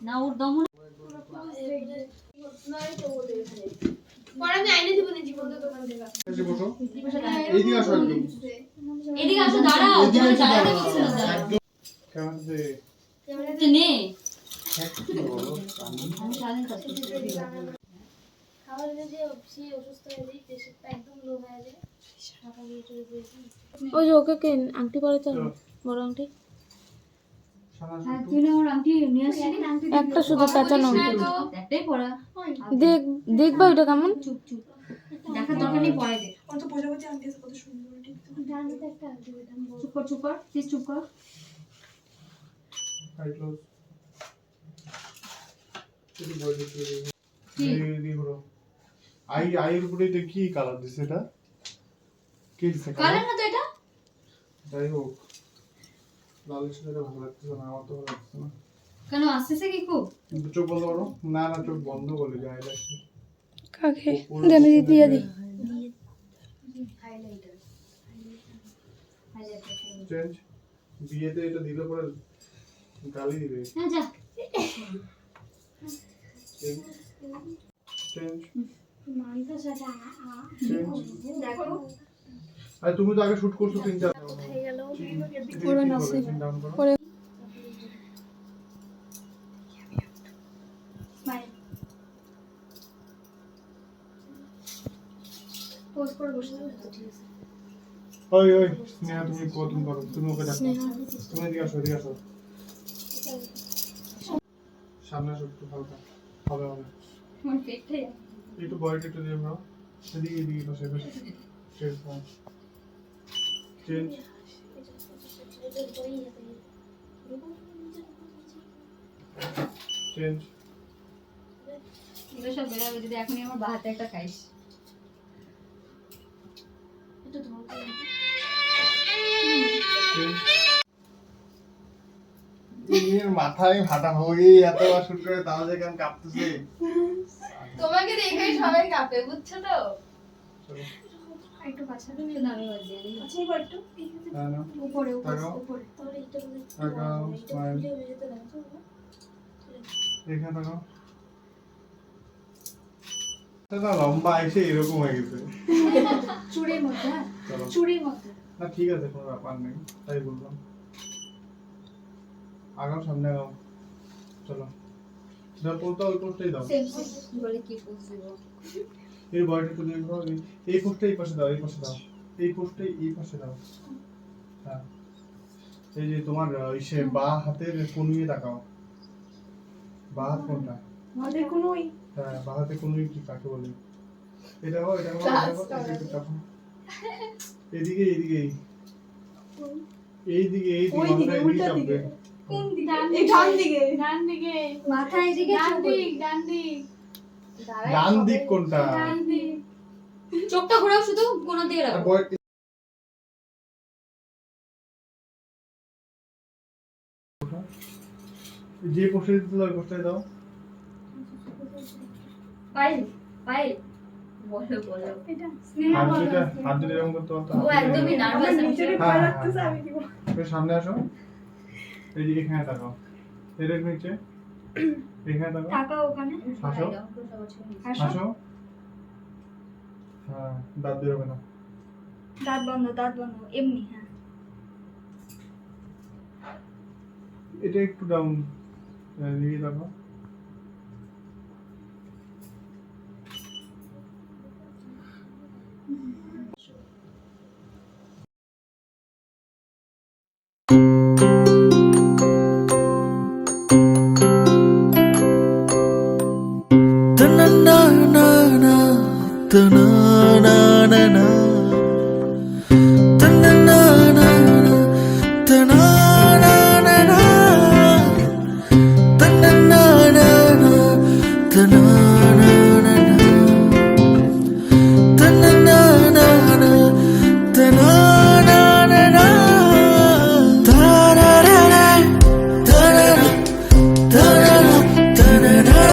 না ওর দম আমি আইনে দিব না জীবন দোকান থেকে এইদিকে আসো এদিকে আসো দাঁড়াও এদিকে তোমার একটু দাঁড়াতে বলছিল দাঁড়াও। কেমন নে ওই যে ওকে কে আংটি পরে তো বড় আংটি। একটু। তুই না আমার আংটি। নিয়ে আসছিলি একটা শুধু পেঁচানো দেখ দেখবা ওইটা কেমন। চুপ কর চুপ কর প্লিজ চুপ কর। Eye বই দেখতে এই দিকে আই আইয়ের উপরে এটা কি কালার দিছে এটা? কি দিছে কালার কালার না তো এটা? যাই হোক। লালের সাথে ভালো লাগতেছে না আমার তো ভালো লাগতেছে না। কেন আসতেছে কি খুব? চোখ বন্ধ করো। না না চোখ বন্ধ করলে যায় লাগছে কাকে? জানি দিয়ে দি চেঞ্জ বিয়েতে এটা দিলে পরে গালি দিবে। হ্যাঁ যা। আর তুমি তো আগে শুট করছ তিন চার গেল পরে নাসি। ডাউন করো ওই ওই, স্নেহা, তুমি তুমি করো, তুমি ওকে দেখো তুমি এদিকে আসো এদিকে আসো সামনে একটু হালকা হবে হবে। আমার পেটটাই একটু বডিটা একটু দিয়ে ভাও এদিকে এদিকে পাশে পাশে চেঞ্জ চেঞ্জ চেঞ্জ এগুলো সব বেরোবে যদি এখনই আমার বাহাতে একটা খাইস। একটু ধরো মাথায় ফাটা হয়ে এতবার শুট করে তাও যে কেন কাঁপতেছে। তোমাকে দেখেই সবাই কাঁপে বুঝছ তো? একটু কাছে আচ্ছা এবার একটু হ্যাঁ উপরে উপরে তাহলে এটা এখানে লম্বা এসে এরকম হয়ে গেছে। চুড়ির মধ্যে হ্যাঁ? চুড়ির মধ্যে। না ঠিক আছে কোনো ব্যাপার নেই তাই বললাম। আগাও সামনে আগাও। চলো। যা পোস্টটা ওই পোস্টটাই দাও। সেম সেম বলে কি বুঝব এই বডিটা একটু দেখো এই- পোস্টটা এই পাশে দাও এই পাশে দাও। এই পোস্টটা এই পাশে দাও। হ্যাঁ। এই যে তোমার আহ, ইসে বা হাতের কনুইয়ে তাকাও। বা হাত কোনটা? আমাদের কোনোই হ্যাঁ বা হাতে কনুই কি কাকে বলে? এটা হো এটা হো এটা হো, এদিকে এদিকে। এইদিকে এই ওই দিকে, উল্টা দিকে। কোন দিকে? ডান দিকে। ডান দিকে। মাথা এদিকে ডান দিক ডান দিক। ডান দিক কোনটা? ডান দিক। চোখটা ঘোরাও শুধু কোন দিকে রাখো। যে পোস্টে দিতে দাও। পাইল পাইল বলো বলো। এটা স্নেহা হাত বলো হাত দুটো এরকম করতে পারতো ও একদমই নার্ভাস আমি। হ্যাঁ, হ্যাঁ, হ্যাঁ। সামনে আসো। এইদিকে এখানে তাকাও। এর নিচে এখানে তাকাও। টাকা ওখানে। হাসো হাসো হাসো হ্যাঁ দাঁত বেরোবে না। দাঁত বন্ধ দাঁত বন্ধ। এমনি হ্যাঁ। এটা একটু ডাউন নিয়ে তাকাও। 的那